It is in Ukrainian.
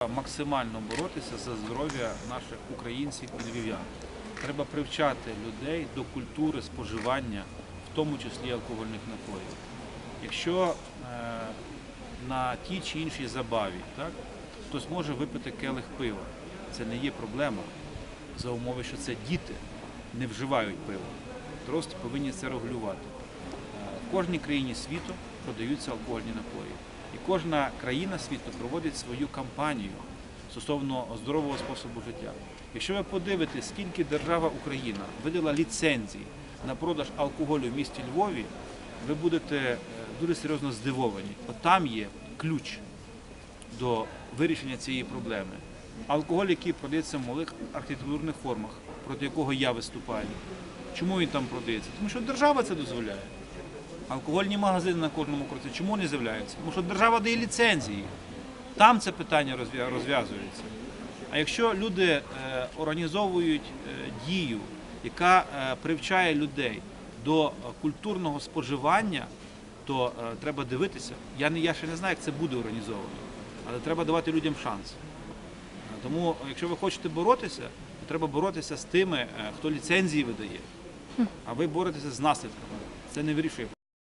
максимально боротися за здоров'я наших українців і львів'ян. Треба привчати людей до культури споживання, в тому числі алкогольних напоїв. Якщо е, на тій чи іншій забаві так, хтось може випити келих пива, це не є проблема за умови, що це діти не вживають пиво. Дорослі повинні це регулювати. Е, В кожній країні світу продаються алкогольні напої. І кожна країна світу проводить свою кампанію стосовно здорового способу життя. Якщо ви подивитесь, скільки держава Україна видала ліцензій на продаж алкоголю в місті Львові, ви будете е, дуже серйозно здивовані. От там є ключ до вирішення цієї проблеми. Алкоголь, який продається в малих архітектурних формах, проти якого я виступаю. Чому він там продається? Тому що держава це дозволяє. Алкогольні магазини на кожному кроці чому не з'являються? Тому що держава дає ліцензії. Там це питання розв'язується. А якщо люди е, організовують е, дію, яка е, привчає людей до культурного споживання, то треба дивитися. Я, не, я ще не знаю, як це буде організовано, але треба давати людям шанс. Тому, якщо ви хочете боротися, то треба боротися з тими, хто ліцензії видає. А ви боретеся з наслідками. Це не вирішує